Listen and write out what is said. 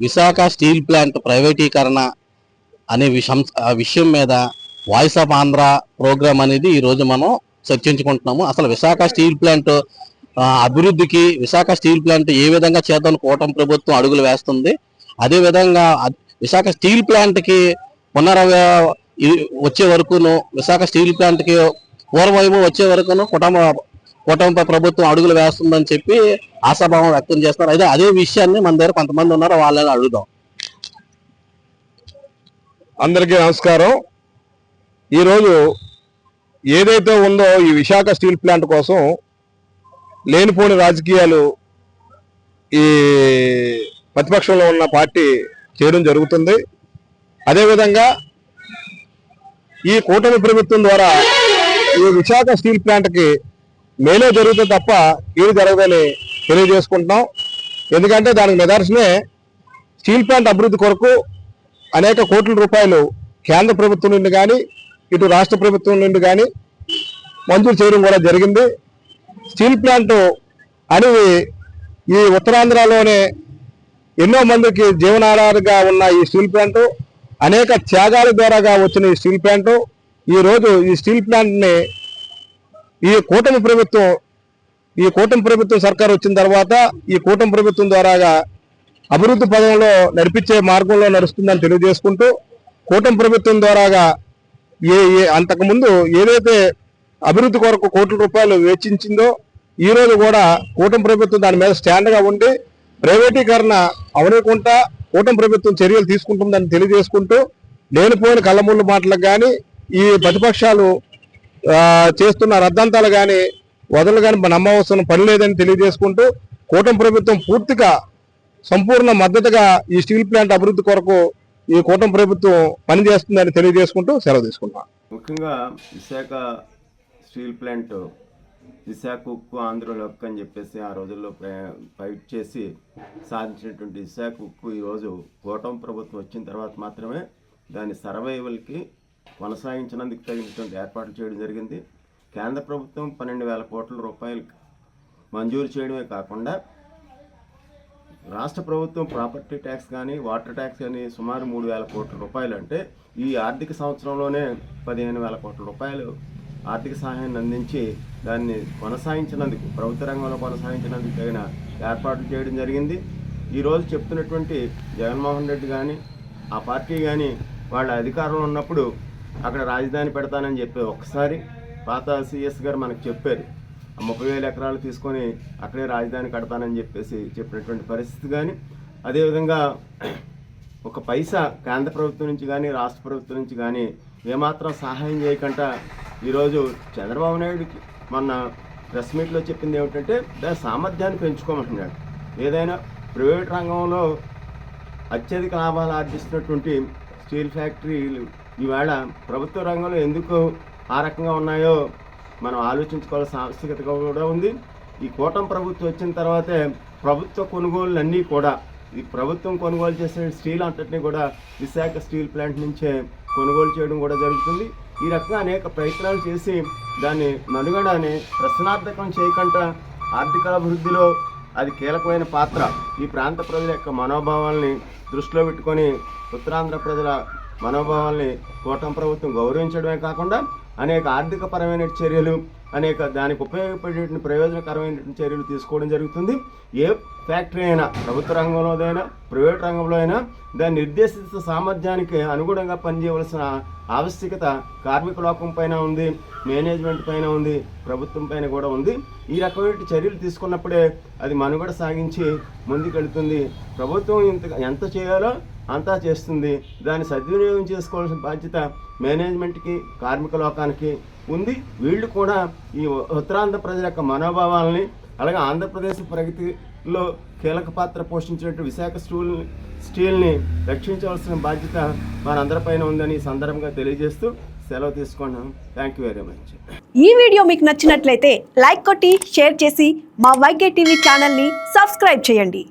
Visakha steel plant ప్రైవేటీకరణ అనే విషయం ఆ విషయం మీద వాయిస్ ఆఫ్ ఆంధ్ర ప్రోగ్రామ్ అనేది ఈ రోజు మనం చర్చించుకుంటున్నాము. అసలు విశాఖ స్టీల్ ప్లాంట్ అభివృద్ధికి విశాఖ స్టీల్ ప్లాంట్ ఏ విధంగా చేద్దాం కూటమి ప్రభుత్వం అడుగులు వేస్తుంది. అదే విధంగా విశాఖ స్టీల్ ప్లాంట్కి పునరవ వచ్చే వరకును విశాఖ స్టీల్ ప్లాంట్కి కి వచ్చే వరకును కుటుంబ కూటమి ప్రభుత్వం అడుగులు వేస్తుందని చెప్పి ఆశాభావం వ్యక్తం చేస్తున్నారు. అయితే అదే విషయాన్ని మన దగ్గర కొంతమంది ఉన్నారో వాళ్ళని అడుగుదాం. అందరికీ నమస్కారం. ఈరోజు ఏదైతే ఉందో ఈ విశాఖ స్టీల్ ప్లాంట్ కోసం లేనిపోని రాజకీయాలు ఈ ప్రతిపక్షంలో ఉన్న పార్టీ చేయడం జరుగుతుంది. అదేవిధంగా ఈ కూటమి ప్రభుత్వం ద్వారా ఈ విశాఖ స్టీల్ ప్లాంట్కి మేలే జరుగుతుంది తప్ప కీడు జరగదని తెలియజేసుకుంటున్నాం. ఎందుకంటే దానికి నిదర్శనే స్టీల్ ప్లాంట్ అభివృద్ధి కొరకు అనేక కోట్ల రూపాయలు కేంద్ర ప్రభుత్వం నుండి కానీ ఇటు రాష్ట్ర ప్రభుత్వం నుండి కానీ మంజూరు చేయడం కూడా జరిగింది. స్టీల్ ప్లాంట్ అనేవి ఈ ఉత్తరాంధ్రలోనే ఎన్నో మందికి జీవనాధారంగా ఉన్న ఈ స్టీల్ ప్లాంట్ అనేక త్యాగాల ద్వారాగా వచ్చిన ఈ స్టీల్ ప్లాంట్. ఈరోజు ఈ స్టీల్ ప్లాంట్ని ఈ కూటమి ప్రభుత్వం ఈ కూటమి ప్రభుత్వం సర్కార్ వచ్చిన తర్వాత ఈ కూటమి ప్రభుత్వం ద్వారాగా అభివృద్ధి పదంలో నడిపించే మార్గంలో నడుస్తుందని తెలియజేసుకుంటూ కూటమి ప్రభుత్వం ద్వారాగా ఏ ఏ అంతకుముందు ఏదైతే అభివృద్ధి కొరకు కోట్ల రూపాయలు వెచ్చించిందో ఈ రోజు కూడా కూటమి ప్రభుత్వం దాని మీద స్టాండ్గా ఉండి ప్రైవేటీకరణ అవనకుండా కూటమి ప్రభుత్వం చర్యలు తీసుకుంటుందని తెలియజేసుకుంటూ లేనిపోయిన కళ్ళముళ్ళు మాటలకు కానీ ఈ ప్రతిపక్షాలు చేస్తున్న రద్దంతాలు కానీ వదలు కానీ నమ్మవలసిన పని లేదని తెలియజేసుకుంటూ కూటమి ప్రభుత్వం పూర్తిగా సంపూర్ణ మద్దతుగా ఈ స్టీల్ ప్లాంట్ అభివృద్ధి కొరకు ఈ కూటమి ప్రభుత్వం పనిచేస్తుందని తెలియజేసుకుంటూ సెలవు తీసుకున్నాను ముఖ్యంగా విశాఖ స్టీల్ ప్లాంట్ విశాఖ ఉక్కు ఆంధ్రలో ఉక్కు అని చెప్పేసి ఆ రోజుల్లో ఫైట్ చేసి సాధించినటువంటి విశాఖ ఉక్కు ఈరోజు కూటమి ప్రభుత్వం వచ్చిన తర్వాత మాత్రమే దాని సర్వైవల్కి కొనసాగించినందుకు తగినటువంటి ఏర్పాట్లు చేయడం జరిగింది. కేంద్ర ప్రభుత్వం పన్నెండు వేల కోట్ల రూపాయలు మంజూరు చేయడమే కాకుండా రాష్ట్ర ప్రభుత్వం ప్రాపర్టీ ట్యాక్స్ కానీ వాటర్ ట్యాక్స్ కానీ సుమారు మూడు వేల కోట్ల రూపాయలు అంటే ఈ ఆర్థిక సంవత్సరంలోనే పదిహేను వేల కోట్ల రూపాయలు ఆర్థిక సహాయాన్ని అందించి దాన్ని కొనసాగించినందుకు ప్రభుత్వ రంగంలో కొనసాగించినందుకు తగిన ఏర్పాట్లు చేయడం జరిగింది. ఈరోజు చెప్తున్నటువంటి జగన్మోహన్ రెడ్డి కానీ ఆ పార్టీ కానీ వాళ్ళ అధికారంలో ఉన్నప్పుడు అక్కడ రాజధాని పెడతానని చెప్పి ఒకసారి పాత సిఎస్ గారు మనకు చెప్పారు. ముప్పై వేల ఎకరాలు తీసుకొని అక్కడే రాజధాని కడతానని చెప్పేసి చెప్పినటువంటి పరిస్థితి కానీ అదేవిధంగా ఒక పైసా కేంద్ర ప్రభుత్వం నుంచి కానీ రాష్ట్ర ప్రభుత్వం నుంచి కానీ ఏమాత్రం సహాయం చేయకుండా ఈరోజు చంద్రబాబు నాయుడుకి మొన్న ప్రెస్ మీట్లో చెప్పింది ఏమిటంటే దాని సామర్థ్యాన్ని పెంచుకోమంటున్నాడు. ఏదైనా ప్రైవేట్ రంగంలో అత్యధిక లాభాలు ఆర్జిస్తున్నటువంటి స్టీల్ ఫ్యాక్టరీలు ఈవేళ ప్రభుత్వ రంగంలో ఎందుకు ఆ రకంగా ఉన్నాయో మనం ఆలోచించుకోవాల్సిన ఆవశ్యకత కూడా ఉంది. ఈ కూటమి ప్రభుత్వం వచ్చిన తర్వాతే ప్రభుత్వ కొనుగోళ్ళన్నీ కూడా ఈ ప్రభుత్వం కొనుగోలు చేసే స్టీల్ అంతటిని కూడా విశాఖ స్టీల్ ప్లాంట్ నుంచే కొనుగోలు చేయడం కూడా జరుగుతుంది. ఈ రకంగా అనేక ప్రయత్నాలు చేసి దాన్ని మనుగడని ప్రశ్నార్థకం చేయకుండా ఆర్థిక అభివృద్ధిలో అది కీలకమైన పాత్ర. ఈ ప్రాంత ప్రజల యొక్క మనోభావాల్ని దృష్టిలో పెట్టుకొని ఉత్తరాంధ్ర ప్రజల మనోభావాల్ని కూటమి ప్రభుత్వం గౌరవించడమే కాకుండా అనేక ఆర్థిక పరమైన చర్యలు అనేక దానికి ఉపయోగపడేటువంటి ప్రయోజనకరమైనటువంటి చర్యలు తీసుకోవడం జరుగుతుంది. ఏ ఫ్యాక్టరీ అయినా ప్రభుత్వ రంగంలోదైనా ప్రైవేట్ రంగంలో అయినా దాని నిర్దేశిత సామర్థ్యానికి అనుగుణంగా పనిచేయవలసిన ఆవశ్యకత కార్మిక లోకం పైన ఉంది మేనేజ్మెంట్ పైన ఉంది ప్రభుత్వం పైన కూడా ఉంది. ఈ రకమైన చర్యలు తీసుకున్నప్పుడే అది మనుగడ సాగించి ముందుకెళ్తుంది. ప్రభుత్వం ఇంత ఎంత చేయాలో అంతా చేస్తుంది. దాన్ని సద్వినియోగం చేసుకోవాల్సిన బాధ్యత మేనేజ్మెంట్కి కార్మిక లోకానికి ఉంది. వీళ్ళు కూడా ఈ ఉత్తరాంధ్ర ప్రజల యొక్క మనోభావాలని అలాగే ఆంధ్రప్రదేశ్ ప్రగతిలో కీలక పాత్ర పోషించినట్టు విశాఖ స్టూల్ స్టీల్ని రక్షించవలసిన బాధ్యత మనందరిపైన ఉందని ఈ సందర్భంగా తెలియజేస్తూ సెలవు తీసుకున్నాం. Thank you very much. ఈ వీడియో మీకు నచ్చినట్లయితే లైక్ కొట్టి షేర్ చేసి మా వైకే టీవీ ఛానల్ని సబ్స్క్రైబ్ చేయండి.